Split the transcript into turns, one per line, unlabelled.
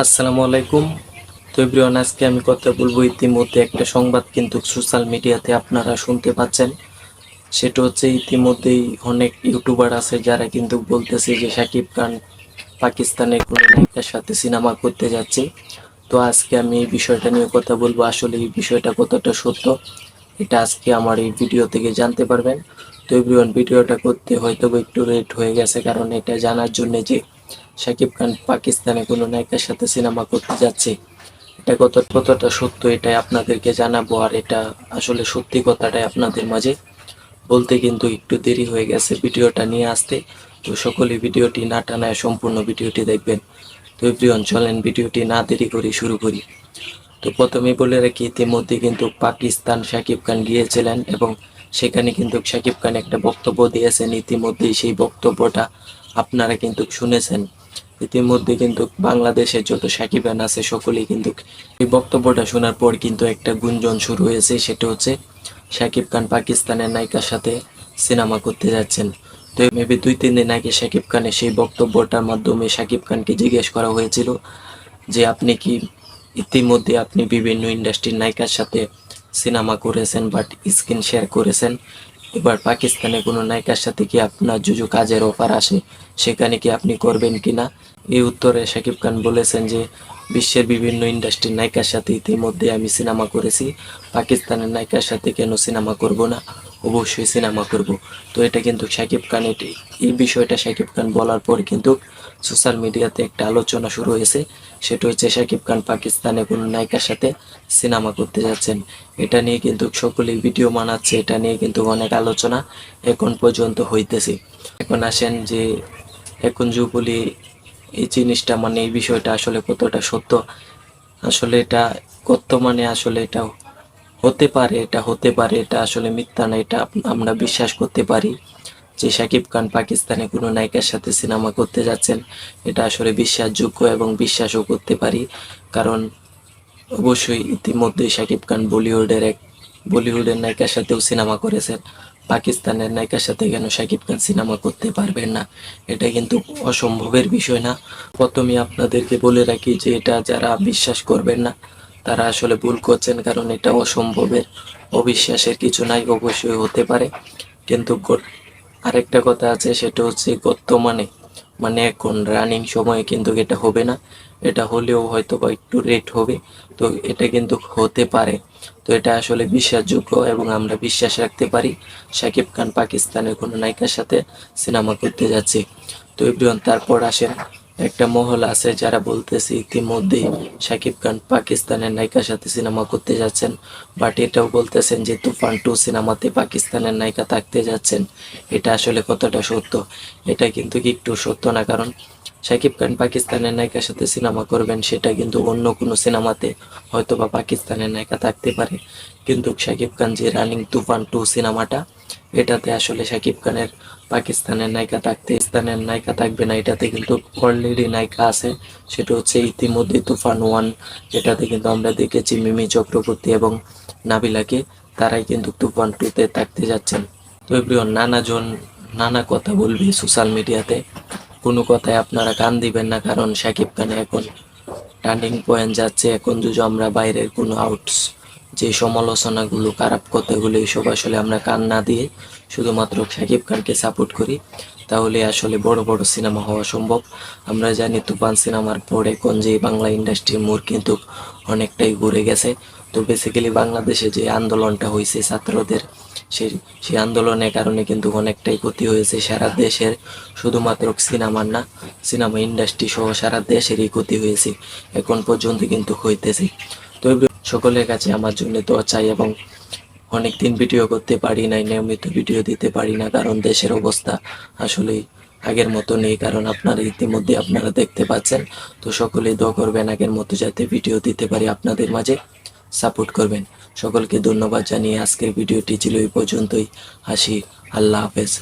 আসসালামু আলাইকুম। তো এভরিওয়ান, আজকে আমি কথা বলব ইতিমধ্যে একটা সংবাদ কিন্তু সোশ্যাল মিডিয়াতে আপনারা শুনতে পাচ্ছেন। সেটা হচ্ছে ইতিমধ্যেই অনেক ইউটিউবার আছে যারা কিন্তু বলতেছে যে শাকিব খান পাকিস্তানের কোনো নায়িকার সাথে সিনেমা করতে যাচ্ছে। তো আজকে আমি এই বিষয়টা নিয়ে কথা বলব। আসলে এই বিষয়টা কতটা সত্য, এটা আজকে আমার এই ভিডিও থেকে জানতে পারবেন। তো এভরিওয়ান, ভিডিওটা করতে হয়তো একটু লেট হয়ে গেছে, কারণ এটা জানার জন্য যে শাকিব খান পাকিস্তানে কোনো নায়িকার সাথে সিনেমা করতে যাচ্ছে। এটা কত কতটা সত্য এটাই আপনাদেরকে জানাব, আর এটা আসলে সত্যি কথাটাই আপনাদের মাঝে। বলতে কিন্তু একটু দেরি হয়ে গেছে ভিডিওটা নিয়ে আসতে। তো সকলে ভিডিওটি না টানায় সম্পূর্ণ ভিডিওটি দেখবেন। তো এভরিওয়ান চলেন ভিডিওটি না দেরি করে শুরু করি। তো প্রথমে বলে রাখি, ইতিমধ্যে কিন্তু পাকিস্তান শাকিব খান গিয়েছিলেন এবং সেখানে কিন্তু শাকিব খান একটা বক্তব্য দিয়েছেন। ইতিমধ্যেই সেই বক্তব্যটা আপনারা কিন্তু শুনেছেন। ইতিমধ্যে কিন্তু বাংলাদেশের যত শাকিব খান আছে, সকলেই কিন্তু এই বক্তব্যটা শোনার পর কিন্তু একটা গুঞ্জন শুরু হয়েছে। সেটা হচ্ছে শাকিব খান পাকিস্তানের নায়িকার সাথে সিনেমা করতে যাচ্ছেন। তো মেবি দুই, তিন দিন আগে শাকিব খানের সেই বক্তব্যটার মাধ্যমে শাকিব খানকে জিজ্ঞেস করা হয়েছিল যে, আপনি কি ইতিমধ্যে আপনি বিভিন্ন ইন্ডাস্ট্রির নায়িকার সাথে সিনেমা করেছেন বাট স্ক্রিন শেয়ার করেছেন। এবার পাকিস্তানে কোনো নায়িকার সাথে কি আপনার যুজু কাজের অফার আসে? সেখানে কি আপনি করবেন কিনা? এই উত্তরে শাকিব খান বলেছেন যে, বিশ্বের বিভিন্ন ইন্ডাস্ট্রির নায়িকার সাথে ইতিমধ্যে আমি সিনেমা করেছি। পাকিস্তানের নায়িকার সাথে কেন সিনেমা করব না? অবশ্যই সিনেমা করব। তো এটা কিন্তু শাকিব খান এটি- এই বিষয়টা শাকিব খান বলার পর কিন্তু সোশ্যাল মিডিয়াতে একটা আলোচনা শুরু হয়েছে। সেটা হচ্ছে শাকিব খান পাকিস্তানে কোনো নায়িকার সাথে সিনেমা করতে যাচ্ছেন। এটা নিয়ে কিন্তু সকলেই ভিডিও বানাচ্ছে, এটা নিয়ে কিন্তু অনেক আলোচনা এখন পর্যন্ত হইতেছে। এখন আসেন যে, এখন যুবলি এই জিনিসটা মানে এই বিষয়টা আসলে কতটা সত্য? আসলে এটা কত মানে আসলে এটা হতে পারে, এটা হতে পারে, এটা আসলে মিথ্যা না, এটা আমরা বিশ্বাস করতে পারি। যে শাকিব খান পাকিস্তানে কোনো নায়িকার সাথে সিনেমা করতে যাচ্ছেন, এটা আসলে বিশ্বাসযোগ্য এবং বিশ্বাসও করতে পারি। কারণ অবশ্যই ইতিমধ্যে শাকিব খান বলিউডের এক বলিউডের নায়িকার সাথেও সিনেমা করেছেন। পাকিস্তানের নায়িকার সাথে কেন শাকিব খান সিনেমা করতে পারবেন না? এটা কিন্তু অসম্ভবের বিষয় না। প্রথমে আপনাদেরকে বলে রাখি যে এটা যারা বিশ্বাস করবেন না, তারা আসলে ভুল করছেন কারণ এটা অসম্ভবের, অবিশ্বাসের কিছু নাই, অবশ্যই হতে পারে। কিন্তু আরেকটা কথা আছে, সেটা হচ্ছে বর্তমানে মানে এখন রানিং সময়ে কিন্তু এটা হবে না। এটা হলেও হয়তো বা একটু রেট হবে। তো এটা কিন্তু হতে পারে। তো এটা আসলে বিশ্বাসযোগ্য এবং আমরা বিশ্বাস রাখতে পারি। শাকিব খান পাকিস্তানের কোনো নায়িকার সাথে সিনেমা করতে যাচ্ছে। তো এভরিওয়ান, তারপর আসেন একটা মহল আছে যারা বলতেছে ইতিমধ্যে শাকিব খান পাকিস্তানের নায়িকার সাথে সিনেমা করতে যাচ্ছেন বাট এটাও বলতেছেন যে তুফান টু সিনেমাতে পাকিস্তানের নায়িকা থাকতে যাচ্ছেন। এটা আসলে কতটা সত্য? এটা কিন্তু একটু সত্য না, কারণ শাকিব খান পাকিস্তানের নায়িকার সাথে সিনেমা করবেন, সেটা কিন্তু অন্য কোনো সিনেমাতে হয়তো বা পাকিস্তানের নায়িকা থাকতে পারে। কিন্তু শাকিব খান যে রানিং তুফান টু সিনেমাটা, এটাতে আসলে শাকিব খানের পাকিস্তানের নায়িকা থাকতে পাকিস্তানের নায়িকা থাকবে না, এটাতে কিন্তু অলরেডি নায়িকা আছে। সেটা হচ্ছে ইতিমধ্যে তুফান ওয়ান, যেটাতে কিন্তু আমরা দেখেছি মিমি চক্রবর্তী এবং নাবিলাকে, তারাই কিন্তু তুফান টুতে থাকতে যাচ্ছেন। তো এভরিওয়ান, নানাজন, নানা কথা বলবি সোশ্যাল মিডিয়াতে। কোনো কথায় আপনারা কান দিবেন না, কারণ শাকিব খানে এখন টার্নিং পয়েন্ট যাচ্ছে, এখন যদি আমরা বাইরের কোনো আউটস যে সমালোচনাগুলো, খারাপ কথাগুলো এইসব আসলে আমরা কান না দিয়ে শুধুমাত্র শাকিব খানকে সাপোর্ট করি, তাহলে আসলে বড় বড় সিনেমা হওয়া সম্ভব। আমরা জানি তুফান সিনেমার পর এখন যে বাংলা ইন্ডাস্ট্রির মোড় কিন্তু অনেকটাই ঘুরে গেছে। তো বেসিক্যালি বাংলাদেশে যে আন্দোলনটা হয়েছে ছাত্রদের সেই সেই আন্দোলনের কারণে কিন্তু অনেকটাই ক্ষতি হয়েছে সারা দেশের। শুধুমাত্র সিনেমার না সিনেমা ইন্ডাস্ট্রি সহ সারা দেশেরই ক্ষতি হয়েছে। এখন পর্যন্ত কিন্তু হইতেছে। তো সকলের কাছে আমার জন্য তো চাই এবং অনেক দিন ভিডিও করতে পারি নাই, নিয়মিত ভিডিও দিতে পারি না, কারণ দেশের অবস্থা আসলে আগের মতো নেই, কারণ আপনারা ইতিমধ্যে আপনারা দেখতে পাচ্ছেন। তো সকলেই দোয়া করবেন, আগের মতো যাতে ভিডিও দিতে পারি আপনাদের মাঝে, সাপোর্ট করবেন। সকলকে ধন্যবাদ জানিয়ে আজকের ভিডিওটি ছিল এই পর্যন্তই। হাসি আল্লাহ হাফেজ।